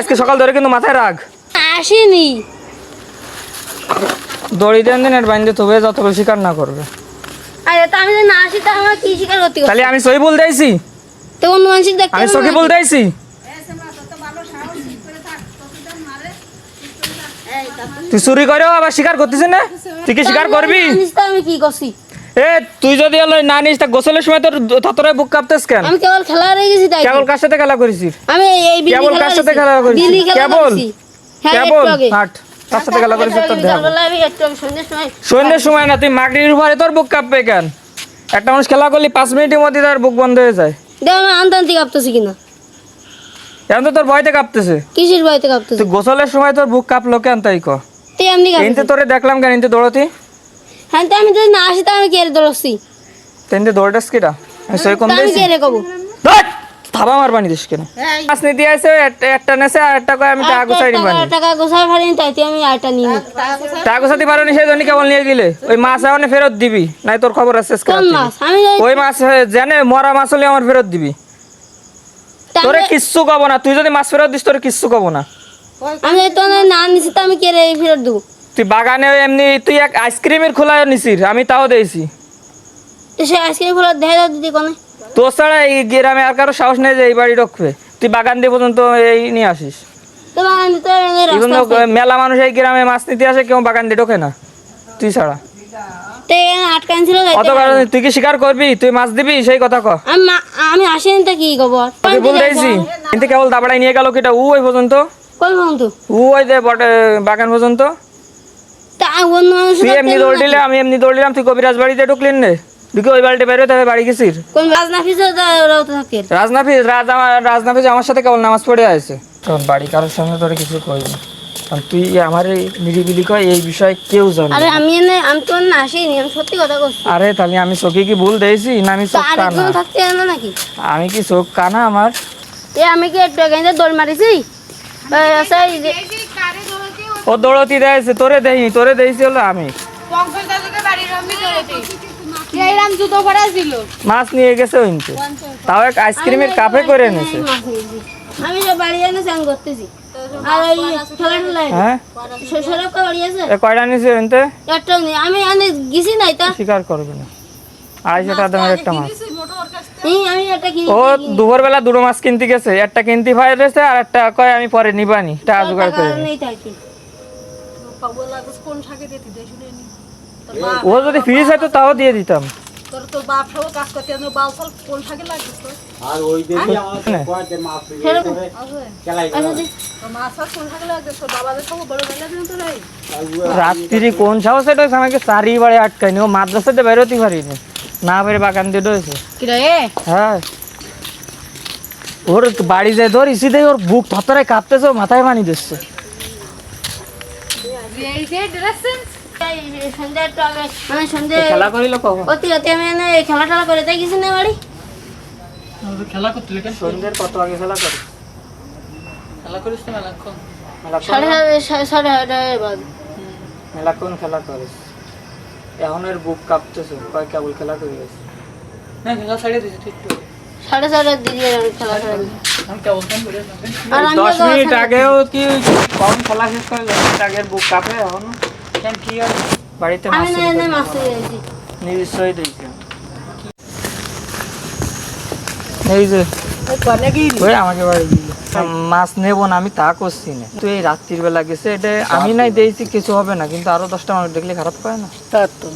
আজকে সকাল ধরে কিন্তু মাথায় রাখ আসেনি। দড়ি দেন দিন এর বাইন্দে তবে যত শিকার না করবে। আরে তা আমি যদি না আসি তা আমার কি শিকার করতে তাহলে আমি সই বল দিয়েছি তো অন্য মানুষের দেখতে আমি বল দিয়েছি তুই চুরি করেও আবার শিকার করতেছিস না? তুই কি শিকার করবি? আমি কি করছি। এ তুই যদি হলো না নিস তা গোসলের সময় তোর থতরে বুক কাঁপতেস কেন? আমি কেবল খেলা রয়ে গেছি তাই কেবল কার সাথে খেলা করেছিস? আমি এই বিলি কেবল কার সাথে খেলা করেছিস? কেবল? হ্যাঁ কেবল? হাট কার সাথে খেলা করেছিস তোর দেখ সন্ধ্যের সময় না তুই মাগরির তোর বুক কাঁপবে কেন? একটা মানুষ খেলা করলি পাঁচ মিনিটের মধ্যে তার বুক বন্ধ হয়ে যায়। দেখ আমি আনতে আনতে কাঁপতেছি কিনা। এখন তো তোর ভয়তে কাঁপতেছে। কিসের বাড়িতে কাঁপতেছি? তুই গোসলের সময় তোর বুক কাঁপলো কেন তাই ক তুই এমনি এনতে কাঁপতেছি তোরে দেখলাম কেন এনতে দৌড়তি? হ্যাঁ তো আমি যদি না আসি তা আমি কে দৌড়ছি তেনতে দৌড়াস কিটা সই কম তা আমি দিয়েছি কে রে কব! থাবা মার বানি দিস কেন? পাঁচ নীতি আছে একটা- নেছে আর একটা কয় আমি টাকা গোছাই নিবানি টাকা গোছায় পারিনি তাইতে আমি নিয়ে নিই টাকা গোছাতে পারো নি সেই জন্য কেবল নিয়ে গেলে। ওই মাছ এখন ফেরত দিবি নাই তোর খবর আছে আজকে ওই মাছ জানে মরা মাছ হলে আমার ফেরত দিবি। তা তোরে কিচ্ছু কব না তুই যদি মাছ ফেরত দিস তোরে কিচ্ছু কব না। আমি তোর না নিছি তা আমি কে রে ফেরত দেবো। তুই বাগানে এমনি তুই এক আইসক্রিমের খোলা নিছিস আমি তাও দিয়েছি। তো সে আইসক্রিম ফুল দেখা যাও দিদি কোনে। তোর ছাড়া এই গ্রামে আর কারও সাহস নেই যে এই বাড়ি ঢুকবে তুই বাগান দিয়ে পর্যন্ত এই নিয়ে আসিস। মেলা মানুষ এই গ্রামে মাছ নিতে আসে কেউ বাগান দিয়ে ঢোকে না তুই ছাড়া। অত। তুই কি স্বীকার করবি? তুই মাছ দিবি? সেই কথা ক। আমি আমি আসিনি তা কি খবর তোকে বল দিয়েছি কিন্তু কেবল দাবড়াই নিয়ে গেল কিটা ওই পর্যন্ত। বন্ধু উ ওই যে বটে বাগান পর্যন্ত। তুই এমনি দৌড় দিলে আমি এমনি দৌড় দিলাম তুই কবিরাজ বাড়িতে ঢুকলিন নে। তুই ওই বাড়িতে বেরোতে হবে বাড়ি গেছিস। কোন রাজনাফিসে রাজনাফিজ রাজ আমার রাজনাফিজ আমার সাথে কেবল নামাজ পড়ে আছে। তোর বাড়ি কারোর তোরে কিছু কইব কারণ তুই আমার এই নিরিবিলি কয় এই বিষয়ে কেউ জানে আরে আমি এনে আমি তো না আসিনি আমি সত্যি কথা বলছি আরে তাহলে আমি চোখে কি ভুল দিয়েছি না আমি চোখ কানা? আরেকজন থাকতে জানো নাকি? আমি কি চোখ কানা আমার? এ আমি কি একটু আগে দৌড় মারিছি? যে- ও দৌড়তি দেয়ছে তোরে দেয়নি তোরে দিয়েছি হলো আমি। মাছ নিয়ে গেছে ওইনতে তাও এক আইসক্রিমের কাপে করে এনেছে। আমি বাড়ি এনে চান করতেছি আর ওই খেলা টেলা হ্যাঁ? সরব কা বাড়ি আছে? কয়টা নিয়েছে ওইনতে? একটাও আমি এনে গেছি নাই তা। স্বীকার করবে না। আড়াইশো টাকা দামের একটা মাছ। ও দুপুর বেলা দুটো মাছ কিনতে গেছে। একটা কিনতে পাইছে আর একটা কয় আমি পরে নিবানি। টাকা জোগাড় করে কোন শাকে দিতে দেয় শুনে ও যদি হয়তো তাও দিয়ে দিতাম। তোর তোর বাপ সব কাজ করতে আমি বাল ফাল কোন শাকে আর ওই আমাদের কয়েকটা মাছ খেলাই আচ্ছা দি। মাছ আর কোন শাকে লাগছে তোর বাবাদের সব বড় বেলা দিন তোর এই রাত্রি কোন চারিবারে আটকায়নি। ও মাদ্রাসাতে বেরোতে পারিনি। না পেরে বাগান দিয়ে রয়েছে কি রে? হ্যাঁ। ওর বাড়ি যায় ধর ইসি দেয় ওর বুক থতরে কাঁপতেছে ও মাথায় পানি দিচ্ছে। মেলাক্ষণ সাড়ে সাড়ে সাড়ে বাজে খেলা করিস? এখন এর বুক কাঁপতেছে কয় কেবল খেলা করি গেছে সাড়ে চারটার দিকে আমি খেলা খেলি আর আমি দশ মিনিট আগেও কি কখন খেলা শেষ করে দশ মিনিট আগের বুক কাঁপে এখন কেন কি আর বাড়িতে মাছ নিশ্চয়ই দেখছি এই যে আমাকে বাড়ি মাছ নেব না আমি তা করছি না। তুই এই রাত্রির বেলা গেছে এটা আমি নাই দিয়েছি কিছু হবে না কিন্তু আরও দশটা মানুষ দেখলে খারাপ করে না? তার তো।